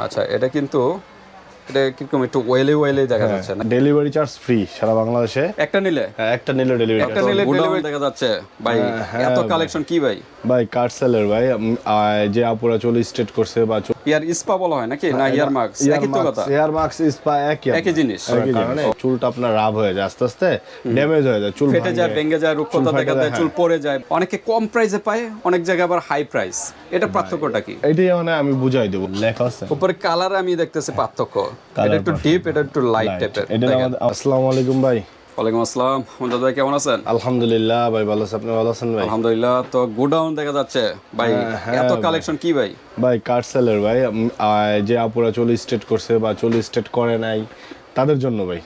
আচ্ছা এটা কিন্তু এটা কীরকম একটু ওয়েলে ওয়েলে দেখা হ্যাঁ। যাচ্ছে না? ডেলিভারি চার্জ ফ্রি সারা বাংলাদেশে। একটা নিলে? হ্যাঁ, একটা নিলে ডেলিভারি একটা নিলে ডেলিভারি দেখা যাচ্ছে। ভাই হ্যাঁ, এত কালেকশন কি ভাই? ভাই কার্ড সেলের ভাই যে আপুরা চলে স্টেট করছে বা ইয়ার ইস্পা বলা হয় নাকি? না ইয়ার মার্কস একই তো কথা। এয়ার মার্কস ইস্পা একই একই জিনিস। কারণে চুলটা আপনার রাব হয়ে যায় আস্তে আস্তে ড্যামেজ হয়ে যায় চুল ফেটে যায় ভাঙে। যায় রুক্ষতা দেখা যায় যায়, চুল পড়ে যায়। অনেকে কম প্রাইসে পায় অনেক জায়গায় আবার হাই প্রাইস এটা পার্থক্যটা কি? এটাই মানে আমি বুঝাই দেবো। লেখা আছে। উপরে কালার আমি দেখতেছি পার্থক্য। এটা একটু ডিপ এটা একটু লাইট টাইপের আসসালামু আলাইকুম ভাই। ওয়ালাইকুম আসসালাম। মঞ্জুর ভাই কেমন আছেন? আলহামদুলিল্লাহ ভাই ভালো আছেন আপনি ভালো আছেন ভাই? আলহামদুলিল্লাহ তো গোডাউন দেখা যাচ্ছে। ভাই হ্যাঁ, এত কালেকশন কি ভাই? ভাই সেলের ভাই যে আপুরা চলে স্টেট করছে বা চলে স্টেট করে নাই তাদের জন্য ভাই।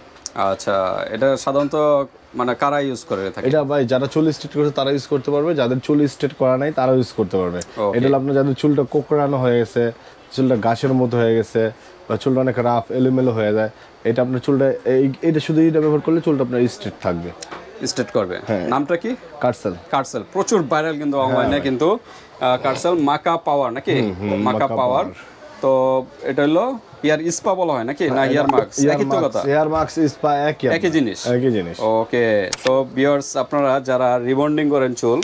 আচ্ছা এটা সাধারণত মানে কারা ইউজ করে থাকে এটা ভাই যারা চুল স্টেট করছে তারা ইউজ করতে পারবে যাদের চুল স্টেট করা নাই তারা ইউজ করতে পারবে। এটা হলো আপনার যাদের চুলটা কোকড়ানো হয়ে গেছে চুলটা ঘাসের মতো হয়ে গেছে বা চুলটা অনেক রাফ এলোমেলো হয়ে যায় এটা আপনার চুলটা এই- এটা শুধু এটা ব্যবহার করলে চুলটা আপনার স্ট্রেট থাকবে। স্টেট করবে। হ্যাঁ। নামটা কি? কাটসেল কার্সেল প্রচুর ভাইরাল কিন্তু হ্যাঁ। অনলাইনে কিন্তু কার্সেল মাকা পাওয়ার নাকি? মাকা পাওয়ার তো এটা হলো ইয়ার ইস্পা বলা হয় নাকি? না ইয়ার মার্কস একই তো কথা? এয়ার মার্কস স্পা একই একই জিনিস? একই জিনিস। ওকে তো বিয়ার্স আপনারা যারা রিবন্ডিং করেন চুল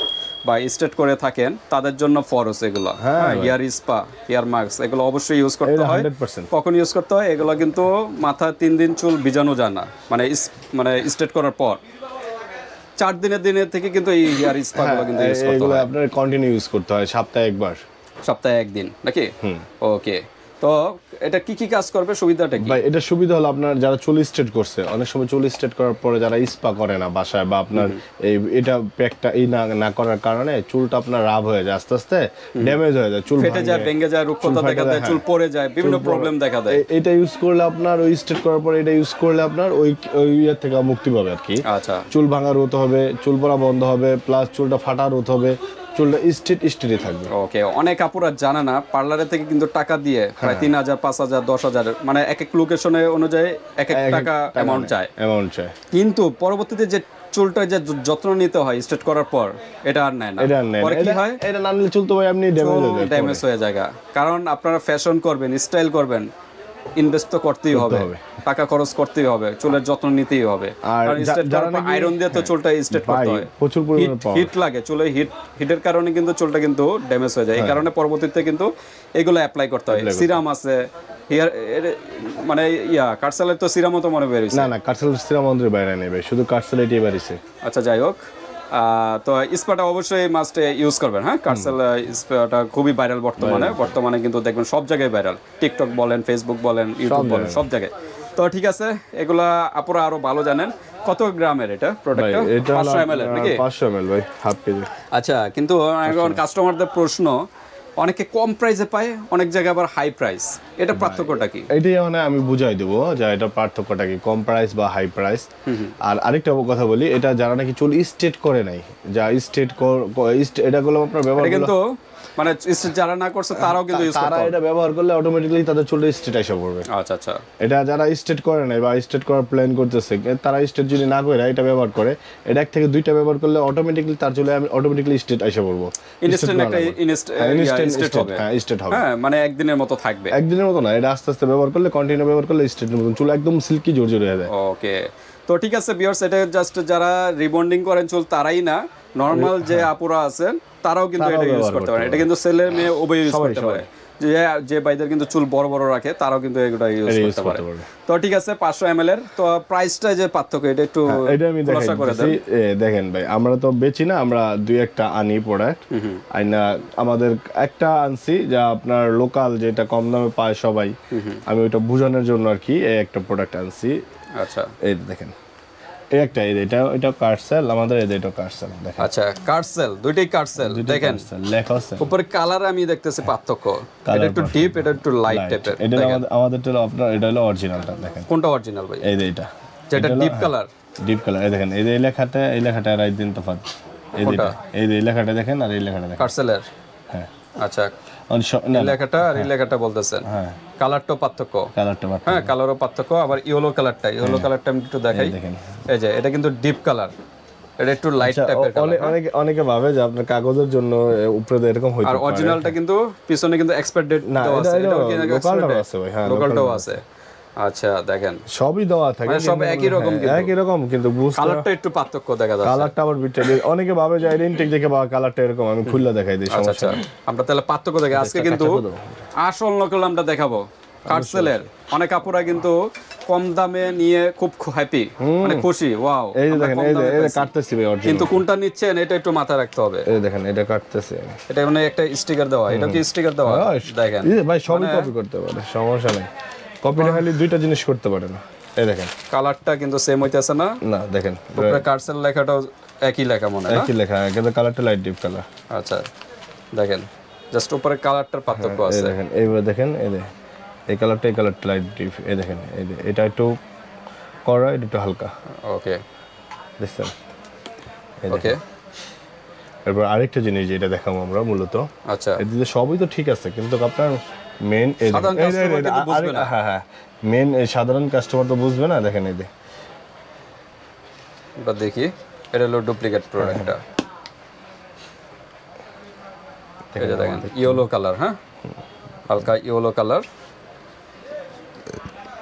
বা স্ট্রেট করে থাকেন তাদের জন্য ফরস এগুলো। হ্যাঁ ইয়ার স্পা ইয়ার মার্কস এগুলো অবশ্যই ইউজ করতে হয়। 100% কখন ইউজ করতে হয়? এগুলো কিন্তু মাথা তিন দিন চুল ভিজানো যায় না। মানে মানে স্ট্রেট করার পর। চার দিনের দিনের থেকে কিন্তু এই ইয়ার স্পা গুলো কিন্তু ইউজ করতে হয়। আপনার কন্টিনিউ ইউজ করতে হয় সপ্তাহে একবার। সপ্তাহে একদিন নাকি? ওকে। তো এটা কি কি কাজ করবে? সুবিধাটা কি? ভাই এটা সুবিধা হলো আপনার যারা চুল স্ট্রেট করছে অনেক সময় চুল স্ট্রেট করার পরে যারা স্পা করে না বাসায় বা আপনার এই এটা প্যাকটা এই না না করার কারণে চুলটা আপনার রাব হয়ে যায় আস্তে আস্তে ড্যামেজ হয়ে যায় চুল ফেটে। যায় ভেঙে যায় রুক্ষতা দেখা যায়, চুল পড়ে যায় বিভিন্ন প্রবলেম দেখা দেয়। এটা ইউজ করলে আপনার ওই স্ট্রেট করার পরে এটা ইউজ করলে আপনার ওই ওই ইয়ের থেকে মুক্তি পাবে আর কি। আচ্ছা। চুল ভাঙা রোধ হবে চুল পড়া বন্ধ হবে প্লাস চুলটা ফাটা রোধ হবে চুলটা স্ট্রেট স্ট্রেটই থাকবে। ওকে অনেক আপুরা জানে না পার্লারে থেকে কিন্তু টাকা দিয়ে প্রায় হ্যাঁ। তিন হাজার পাঁচ হাজার দশ হাজার মানে এক এক লোকেশনে অনুযায়ী এক এক টাকা অ্যামাউন্ট চায়। অ্যামাউন্ট চাই কিন্তু পরবর্তীতে যে চুলটা যে যত্ন নিতে হয় স্ট্রেট করার পর এটা আর নেয় না। পরে কি হয়? এটা না নিলে চুল তো ভাই আপনি ড্যামেজ হয়ে যায় ড্যামেজ হয়ে যায় কারণ আপনারা ফ্যাশন করবেন স্টাইল করবেন ইনভেস্ট তো করতেই হবে। টাকা খরচ করতেই হবে চুলের যত্ন নিতেই হবে। আর আয়রন দিয়ে তো চুলটা স্ট্রেট করতে হয়। প্রচুর পরিমাণে। হিট লাগে চুলে হিট হিটের কারণে কিন্তু চুলটা কিন্তু ড্যামেজ হয়ে যায়। হ্যাঁ। এই কারণে পরবর্তীতে কিন্তু এগুলো অ্যাপ্লাই করতে হয়। সিরাম আছে হেয়ার মানে ইয়া কার্সালের তো সিরামও তো মনে বেরিয়েছে না না কাটসেল সিরা মন্দিরের বাইরে নেবে শুধু কাটসেল এটি বাড়িছে আচ্ছা যাই হোক। তো স্পাটা অবশ্যই মাস্টে ইউজ করবেন হ্যাঁ? কার্সেল স্পাটা খুবই ভাইরাল বর্তমানে। বর্তমানে কিন্তু দেখবেন সব জায়গায় ভাইরাল টিকটক বলেন ফেসবুক বলেন ইউটিউব বলেন সব জায়গায়। তো ঠিক আছে এগুলা আপুরা আরও ভালো জানেন। কত গ্রামের এটা প্রোডাক্টটা এটা পাঁচশো এম নাকি? 500 ml ভাই হাফ কেজি আচ্ছা কিন্তু এখন কাস্টমারদের প্রশ্ন অনেকে কম প্রাইসে পায় অনেক জায়গায় আবার হাই প্রাইস এটা পার্থক্যটা কি? এটাই মানে আমি বুঝাই দেবো যে এটা পার্থক্যটা কি কম প্রাইস বা হাই প্রাইস আর আরেকটা কথা বলি এটা যারা নাকি চুল স্টেট করে নাই যা স্টেট এটা গুলো আপনার ব্যবহার কিন্তু মানে যারা না করছে তারাও কিন্তু ইউজ তারা এটা ব্যবহার করলে অটোমেটিক্যালি তাদের চুলটা স্টেট এসে পড়বে। আচ্ছা আচ্ছা। এটা যারা স্টেট করে নাই বা স্টেট করার প্ল্যান করতেছে তারা স্টেট যদি না করে এটা ব্যবহার করে এটা এক থেকে দুইটা ব্যবহার করলে অটোমেটিক্যালি তার চুলে আমি অটোমেটিক্যালি স্টেট এসে পড়ব। ইনস্ট্যান্ট একটা হ্যাঁ, ইনস্ট্যান্ট হবে। হ্যাঁ স্টেট হবে। হ্যাঁ মানে একদিনের মতো থাকবে। একদিনের মতো না এটা আস্তে আস্তে ব্যবহার করলে কন্টিনিউ ব্যবহার করলে স্টেটের মতন চুল একদম সিল্কি জোর জোর হয়ে যায়। ওকে তো ঠিক আছে বিয়ার্স এটা জাস্ট যারা রিবন্ডিং করেন চুল তারাই না। নর্মাল যে আপুরা আছেন তারাও কিন্তু হ্যাঁ। এটা ইউজ করতে পারে। এটা কিন্তু ছেলে মেয়ে উভয় ইউজ করতে পারে। যে যে ভাইদের কিন্তু চুল বড় বড় রাখে তারাও কিন্তু এগুলো ইউজ করতে পারে। তো ঠিক আছে পাঁচশো এম এর। তো প্রাইসটা যে পার্থক্য এটা একটু এটা আমি খোলাসা করে দেখাই দেখেন ভাই আমরা তো বেচি না আমরা দুই একটা আনি প্রোডাক্ট আইনা আমাদের একটা আনছি যা আপনার লোকাল যেটা কম দামে পায় সবাই। আমি ওইটা বোঝানোর জন্য আর কি এই একটা প্রোডাক্ট আনছি। আচ্ছা। এই দেখেন। এই একটা এই এটা এটা কার্সেল আমাদের এই এটা কার্সেল দেখেন। আচ্ছা কার্সেল দুইটাই কার্সেল দেখেন। লেখা আছে। উপরে কালার আমি দেখতেছি পার্থক্য। এটা একটু ডিপ এটা একটু লাইট টাইপের এটা আমাদের হলো আপনার এটা হলো অরিজিনালটা দেখেন। কোনটা অরিজিনাল ভাই? এই এটা। যেটা ডিপ কালার ডিপ কালার এই দেখেন এই যে লেখাটা এই লেখাটা রাইট দিন তফাৎ এই যে এই যে লেখাটা দেখেন আর এই লেখাটা দেখেন। কার্সেলের হ্যাঁ। আচ্ছা লেখাটা আর এই লেখাটা বলতেছেন। হ্যাঁ। কালারটা পার্থক্য। কালারটা হ্যাঁ কালারও পার্থক্য আবার ইয়েলো কালারটা ইয়েলো কালারটা আমি একটু দেখাই। দেখেন। এই যে এটা কিন্তু ডিপ কালার এটা একটু লাইট আচ্ছা, টাইপের অ- অনেক- ভাবে যে আপনার কাগজের জন্য উপরে এরকম হইতে আর অরিজিনালটা কিন্তু পিছনে কিন্তু এক্সপায়ার ডেট না, দেওয়া আছে। এটা? আছে ভাই, হ্যাঁ, Local-টাও আছে। আচ্ছা দেখেন। সবই দেওয়া থাকে মানে সব একই রকম হ্যাঁ, কিন্তু। একই রকম কিন্তু কালারটা একটু পার্থক্য দেখা যাচ্ছে। কালারটা আবার বিটটা অনেকে ভাবে যে ইনটেক দেখে বা কালারটা এরকম আমি খুললা দেখাই দিই আচ্ছা আচ্ছা। আমরা তাহলে পার্থক্য দেখে। আজকে কিন্তু আসল নকল আমরা দেখাবো। কার্সেলের অনেক কাপড়া কিন্তু কম দামে নিয়ে খুব হ্যাপি মানে খুশি ওয়াও এই যে দেখেন এই যে যে কাটতেছি ভাই অরিজিনাল কিন্তু কোনটা নিচ্ছেন এটা একটু মাথায় রাখতে হবে। এই দেখেন এটা কাটতেছি। এটা মানে একটা স্টিকার দেওয়া এটা কি স্টিকার দেওয়া? হ্যাঁ, দেখেন। এই ভাই সবই মানে- কপি করতে পারে সমস্যা নেই। কপিটা খালি দুইটা জিনিস করতে পারে না এই দেখেন। কালারটা কিন্তু সেম হইতেছে না। না দেখেন। উপরে কার্সেল লেখাটাও একই লেখা মনে হয় একই লেখা কিন্তু কালারটা লাইট ডিপ কালার আচ্ছা দেখেন। জাস্ট উপরে কালারটার পার্থক্য এই আছে। দেখেন এইবার দেখেন এই যে। এই কালারটা এই কালারটা লাইট ডিপ এই দেখেন এটা একটু কড়া এটা একটু হালকা। ওকে দেখছেন? ওকে এরপর আরেকটা জিনিস যেটা দেখাবো আমরা মূলত আচ্ছা। এদিকে সবই তো ঠিক আছে কিন্তু আপনার মেন। হ্যাঁ হ্যাঁ। মেন সাধারণ কাস্টমার তো বুঝবে না দেখেন এই আমরা দেখি এটা হলো ডুপ্লিকেট প্রোডাক্টটা এই দেখেন ইয়েলো কালার হ্যাঁ? হালকা ইয়েলো কালার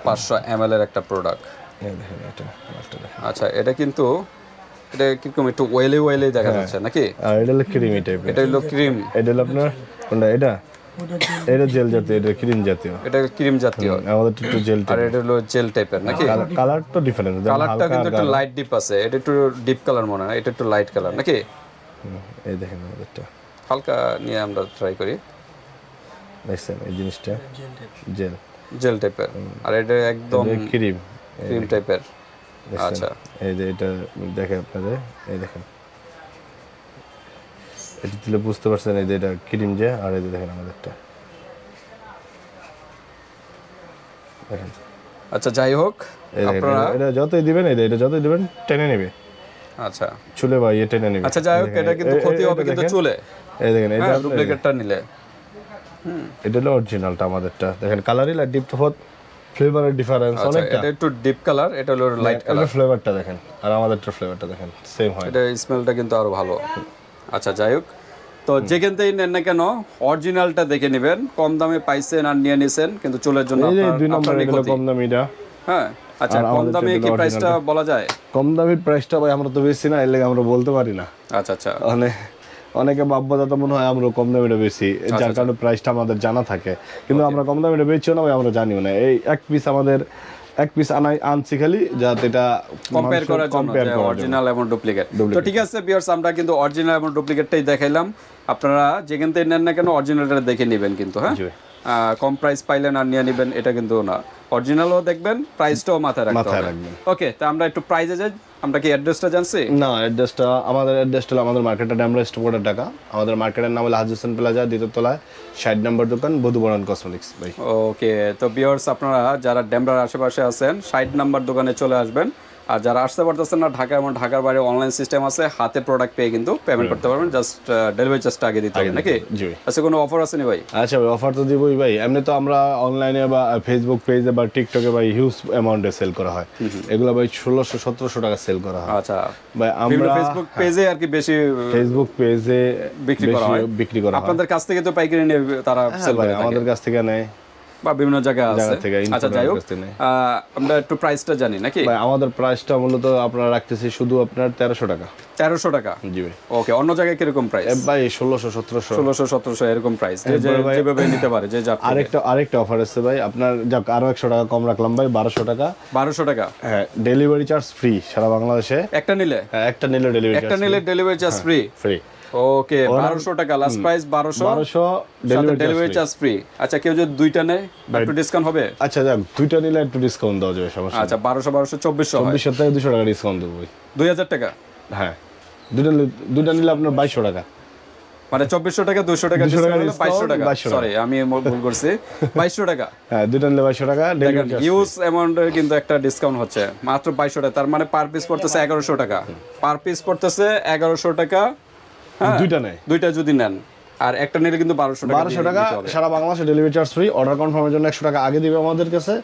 পাঁচশো এম এর একটা প্রোডাক্ট এই দেখেন এটা কালারটা দেখেন। আচ্ছা এটা কিন্তু এটা কীরকম একটু ওয়েলে ওয়েলে দেখা যাচ্ছে নাকি? আর এটা হলো ক্রিমি টাইপের এটা হলো ক্রিম এটা হলো আপনার কোনটা এটা? এটা জেল জাতীয় এটা ক্রিম জাতীয়। এটা ক্রিম জাতীয়। আমাদের একটু জেল আর এটা হলো জেল টাইপের নাকি? কালার তো ডিফারেন্স কালারটা কিন্তু একটু লাইট ডিপ আছে। এটা একটু ডিপ কালার মনে হয় এটা একটু লাইট কালার নাকি? এই দেখেন আমাদেরটা। হালকা নিয়ে আমরা ট্রাই করি। দেখছেন এই জিনিসটা? জেল জেল টাইপের। আর এটা একদম ক্রিম। ক্রিম টাইপের। আচ্ছা। এই যে এটা দেখে আপনাদের এই দেখেন। এটা দিলে বুঝতে পারছেন এই যে এটা ক্রিম যে আর এই যে দেখেন আমাদেরটা। দেখেন। আচ্ছা যাই হোক আপনারা এটা- যতই দিবেন এই যে এটা যতই দিবেন টেনে নেবে। আচ্ছা। চুলে বা ইয়ে টেনে নেবে। আচ্ছা যাই হোক এটা কিন্তু ক্ষতি হবে কিন্তু চুলে। এই দেখেন এটা হ্যাঁ ডুপ্লিকেটটা নিলে। এটা হলো অরিজিনালটা আমাদেরটা। দেখেন কালারই লাইট ডিপ তফাৎ ফ্লেভারের ডিফারেন্স অনেকটা। এটা একটু ডিপ কালার এটা হলো লাইট কালার এটা ফ্লেভারটা দেখেন আর আমাদেরটা ফ্লেভারটা দেখেন সেম হয়। এটা স্মেলটা কিন্তু আরও ভালো। আচ্ছা যাই হোক। তো যেখান থেকেই নেন না কেন অরিজিনালটা দেখে নেবেন। কম দামে পাইছেন আর নিয়ে নিছেন কিন্তু চুলের জন্য দুই নম্বর এগুলো। কম দামিটা। হ্যাঁ আচ্ছা কম দামে কি প্রাইসটা বলা যায়? কম দামির প্রাইসটা ভাই আমরা তো বেশি না এর লেগে আমরা বলতে পারি না। আচ্ছা আচ্ছা। মানে অনেকে ভাববো তো মনে হয় আমরা কম দামিটা বেশি আচ্ছা, যার কারণে প্রাইসটা আমাদের জানা থাকে। কিন্তু আমরা কম দামিটা বেচছিও না আমরা জানিও না। এই এক পিস আমাদের এক পিস আনাই আনছি খালি যাতে এটা কম্পেয়ার করার জন্য অরিজিনাল এবং ডুপ্লিকেট তো ঠিক আছে বিয়ার্স আমরা কিন্তু অরিজিনাল এবং ডুপ্লিকেটটাই দেখাইলাম। আপনারা যেখান থেকে নেন না কেন অরিজিনালটা দেখে নেবেন কিন্তু হ্যাঁ? কম প্রাইস পাইলেন আর নিয়ে নেবেন এটা কিন্তু না। অরিজিনালও দেখবেন প্রাইসটাও মাথায় রাখতে হবে। রাখবেন। ওকে তা আমরা একটু প্রাইজে যাই। আমরা কি অ্যাড্রেসটা জানছি? না অ্যাড্রেসটা আমাদের অ্যাড্রেসটা হলো আমাদের মার্কেটটা ড্যামরা স্টোরের টাকা আমাদের মার্কেটের নাম হলো হাজি হোসেন প্লাজা দ্বিতীয় তলায় ষাট নম্বর দোকান বধুবরণ কসমেটিক্স ভাই। ওকে তো বিয়ার্স আপনারা যারা ড্যামরার আশেপাশে আছেন ষাট নম্বর দোকানে চলে আসবেন। আর যারা আসতে পারতেছেন না ঢাকা এবং ঢাকার বাইরে অনলাইন সিস্টেম আছে হাতে প্রোডাক্ট পেয়ে কিন্তু পেমেন্ট করতে পারবেন জাস্ট ডেলিভারি চার্জটা আগে দিতে হবে নাকি? আচ্ছা কোনো অফার আছে নি ভাই? আচ্ছা ভাই অফার তো দিবই ভাই। এমনি তো আমরা অনলাইনে বা ফেসবুক পেজে বা টিকটকে ভাই হিউজ অ্যামাউন্টে সেল করা হয়। এগুলো ভাই ষোলোশো সতেরোশো টাকা সেল করা হয়। আচ্ছা ভাই আমরা ফেসবুক পেজে আর কি বেশি ফেসবুক পেজে বিক্রি করা হয়। বিক্রি করা হয়। আপনাদের কাছ থেকে তো পাইকারি নিয়ে তারা সেল করে আমাদের কাছ থেকে নেয়। বা বিভিন্ন জায়গায় আছে। আচ্ছা যাই হোক আমরা একটু প্রাইসটা জানি নাকি? ভাই আমাদের প্রাইসটা মূলত আপনারা রাখতেছি শুধু আপনার তেরোশো টাকা। তেরোশো টাকা? জি ভাই। ওকে অন্য জায়গায় কীরকম প্রাইস ভাই ষোলোশো সতেরোশো। ষোলোশো সতেরোশো এরকম প্রাইস যেভাবে নিতে পারে যে যা আরেকটা আরেকটা অফার আছে ভাই আপনার যাক আরও একশো টাকা কম রাখলাম ভাই বারোশো টাকা। বারোশো টাকা? হ্যাঁ ডেলিভারি চার্জ ফ্রি সারা বাংলাদেশে। একটা নিলে? হ্যাঁ, একটা নিলে ডেলিভারি একটা নিলে delivery charge free free okay বারোশো টাকা লাস্ট প্রাইস বারোশো বারোশো সাথে ডেলিভারি ডেলিভারি চার্জ ফ্রি আচ্ছা কেউ যদি দুইটা নেয় একটু ডিসকাউন্ট হবে? আচ্ছা যাক দুইটা নিলে একটু ডিসকাউন্ট দেওয়া যাবে সমস্যা আচ্ছা বারোশো বারোশো চব্বিশশো হয়। চব্বিশশো থেকে দুশো টাকা ডিসকাউন্ট দেবো ভাই। দুই হাজার টাকা? হ্যাঁ। দুইটা দুইটা নিলে আপনার বাইশশো টাকা। মানে চব্বিশশো টাকা দুশো টাকা 200 টাকা বাইশশো টাকা। সরি আমি ভুল করছি। বাইশশো টাকা? হ্যাঁ দুইটা নিলে বাইশশো টাকা ডেলিভারি ইউজ অ্যামাউন্টের কিন্তু একটা ডিসকাউন্ট হচ্ছে। মাত্র বাইশশো টাকা তার মানে পার পিস পড়তেছে এগারোশো টাকা। পার পিস পড়তেছে এগারোশো টাকা দুইটা নেয় দুইটা যদি নেন। আর একটা নিলে কিন্তু বারোশো বারোশো টাকা সারা বাংলাদেশে ডেলিভারি চার্জ ফ্রি অর্ডার কনফার্মের জন্য একশো টাকা আগে দিবে আমাদের কাছে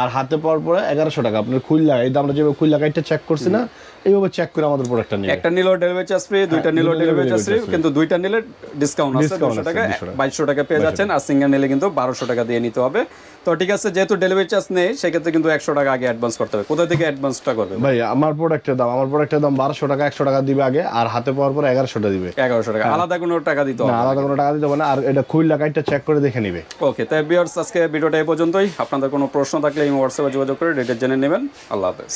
আর হাতে পাওয়ার পরে এগারোশো টাকা। আপনার খুললা এই দামটা যেভাবে খুললা কাইটটা চেক করছি না এইভাবে চেক করে আমাদের প্রোডাক্টটা নিবে। একটা নিলেও ডেলিভারি চার্জ ফ্রি দুইটা নিলেও ডেলিভারি চার্জ ফ্রি কিন্তু দুইটা নিলে ডিসকাউন্ট আছে দুশো টাকা। বাইশশো টাকা পেয়ে যাচ্ছেন আর সিঙ্গেল নিলে কিন্তু বারোশো টাকা দিয়ে নিতে হবে। তো ঠিক আছে যেহেতু ডেলিভারি চার্জ নেই সেক্ষেত্রে কিন্তু একশো টাকা আগে অ্যাডভান্স করতে হবে। কোথা থেকে অ্যাডভান্সটা করবে? ভাই আমার প্রোডাক্টের দাম আমার প্রোডাক্টের দাম বারোশো টাকা একশো টাকা দিবে আগে আর হাতে পাওয়ার পর এগারোশো টাকা দিবে। এগারোশো টাকা আলাদা কোনো টাকা দিতে হবে আলাদা কোনো টাকা দিতে হবে না, আর এটা খুললা কাইটটা চেক করে দেখে নিবে। ওকে তাই বিয়ার্স আজকে ভিডিওটা এই পর্যন্তই। আপনাদের কোনো প্রশ্ন থাকলে এই হোয়াটসঅ্যাপে যোগাযোগ করে ডিটেল জেনে নেবেন। আল্লাহ হাফেজ।